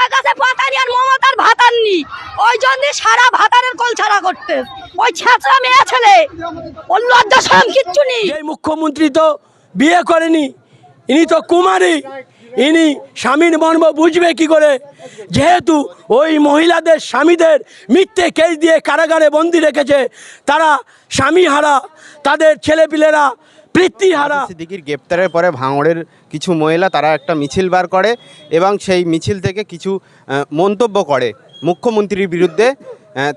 মমতার কাছে পাতানি আর মমতার ভাতাননি। ওই জন্য সারা ভাতারের কল ছাড়া করতে। ওই ছেঁচড়া মেয়ে ছেলে, ওর লজ্জা সরম কিচ্ছু নেই। এই মুখ্যমন্ত্রী তো বিয়ে করেনি, ইনি তো কুমারী। ইনি স্বামীর মর্ম বুঝবে কি করে? যেহেতু ওই মহিলাদের স্বামীদের মিথ্যে কেস দিয়ে কারাগারে বন্দি রেখেছে, তারা স্বামী হারা তাদের ছেলেপিলেরা হারা সিদ্দিকির গ্রেপ্তারের পরে ভাঙড়ের কিছু মহিলা তারা একটা মিছিল বার করে এবং সেই মিছিল থেকে কিছু মন্তব্য করে। মুখ্যমন্ত্রীর বিরুদ্ধে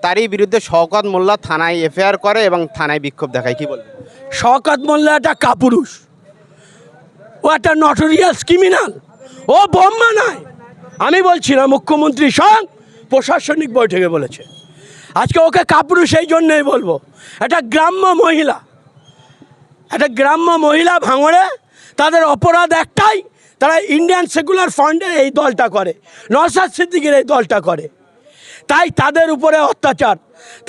তারই বিরুদ্ধে শওকত মোল্লা থানায় এফআইআর করে এবং থানায় বিক্ষোভ দেখায়। কি বলবেন? শওকত মোল্লা একটা কাপুরুষ। ও একটা নটোরিয়াস ক্রিমিনাল ও বোম্মা নয় আমি বলছি না মুখ্যমন্ত্রী সং প্রশাসনিক বৈঠকে বলেছে। আজকে ওকে কাপুরুষ এই জন্যই বলব। একটা গ্রাম্য মহিলা। একটা গ্রাম্য মহিলা ভাঙড়ে তাদের অপরাধ একটাই, তারা ইন্ডিয়ান সেকুলার ফান্ডে এই দলটা করে নসাদ সিদ্দিকের এই দলটা করে। তাই তাদের উপরে অত্যাচার,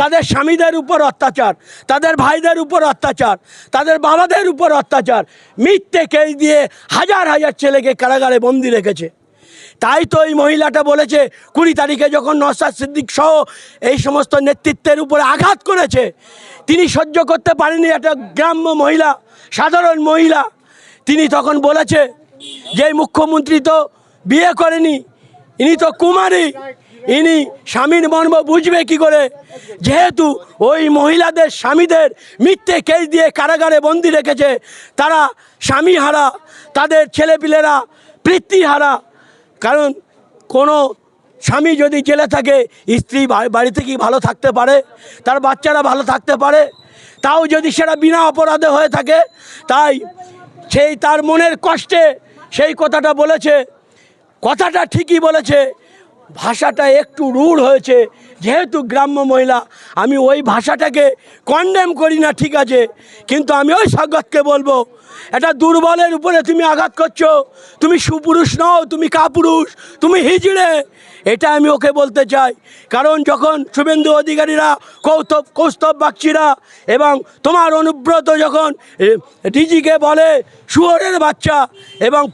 তাদের স্বামীদের উপর অত্যাচার, তাদের ভাইদের উপর অত্যাচার, তাদের বাবাদের উপর অত্যাচার, মিথ্যে কেস দিয়ে হাজার হাজার ছেলেকে কারাগারে বন্দি রেখেছে। তাই তো এই মহিলাটা বলেছে, কুড়ি তারিখে যখন নসাদ সিদ্দিক সহ এই সমস্ত নেতৃত্বের উপরে আঘাত করেছে, তিনি সহ্য করতে পারেনি একটা গ্রাম্য মহিলা, সাধারণ মহিলা, তিনি তখন বলেছে যে মুখ্যমন্ত্রী তো বিয়ে করেনি, ইনি তো কুমারী, ইনি স্বামীর মর্ম বুঝবে কি করে? যেহেতু ওই মহিলাদের স্বামীদের মিথ্যে কেস দিয়ে কারাগারে বন্দি রেখেছে, তারা স্বামী হারা তাদের ছেলেপিলেরা হারা কারণ কোনো স্বামী যদি জেলে থাকে, স্ত্রী বাড়িতে কি ভালো থাকতে পারে? তার বাচ্চারা ভালো থাকতে পারে? তাও যদি সেটা বিনা অপরাধে হয়ে থাকে, তাই সেই তার মনের কষ্টে সেই কথাটা বলেছে। কথাটা ঠিকই বলেছে। ভাষাটা একটু রূঢ় হয়েছে। যেহেতু গ্রাম্য মহিলা, আমি ওই ভাষাটাকে কন্ডেম করি না, ঠিক আছে। কিন্তু আমি ওই স্বাগতকে বলব। এটা দুর্বলের উপরে তুমি আঘাত করছ। তুমি সুপুরুষ নও, তুমি কাপুরুষ, তুমি হিজড়ে। এটা আমি ওকে বলতে চাই। কারণ যখন শুভেন্দু অধিকারীরা, কৌতব, কৌস্তব বাগচিরা এবং তোমার অনুব্রত যখন ডিজিকে বলে, শুয়োরের বাচ্চা এবং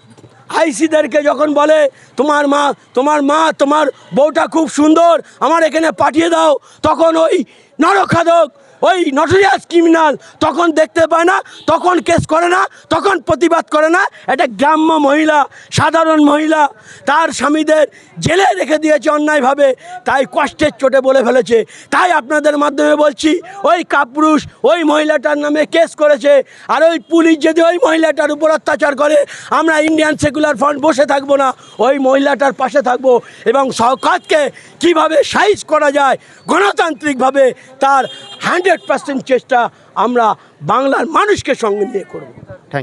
আইসিদেরকে যখন বলে, তোমার মা তোমার মা, তোমার বউটা খুব সুন্দর, আমার এখানে পাঠিয়ে দাও, তখন ওই নরখাদক, ওই নটোরিয়াস ক্রিমিনাল তখন দেখতে পায় না, তখন কেস করে না, তখন প্রতিবাদ করে না। একটা গ্রাম্য মহিলা, সাধারণ মহিলা, তার স্বামীদের জেলে রেখে দিয়েছে অন্যায়ভাবে, তাই কষ্টের চোটে বলে ফেলেছে। তাই আপনাদের মাধ্যমে বলছি, ওই কাপুরুষ, ওই মহিলাটার নামে কেস করেছে, আর ওই পুলিশ যদি ওই মহিলাটার উপর অত্যাচার করে, আমরা ইন্ডিয়ান সেকুলার ফ্রন্ট বসে থাকব না, ওই মহিলাটার পাশে থাকব এবং সরকারকে কীভাবে সাইজ করা যায়, গণতান্ত্রিকভাবে তার হান্ড্রেড পার্সেন্ট চেষ্টা আমরা বাংলার মানুষকে সঙ্গে নিয়ে করব।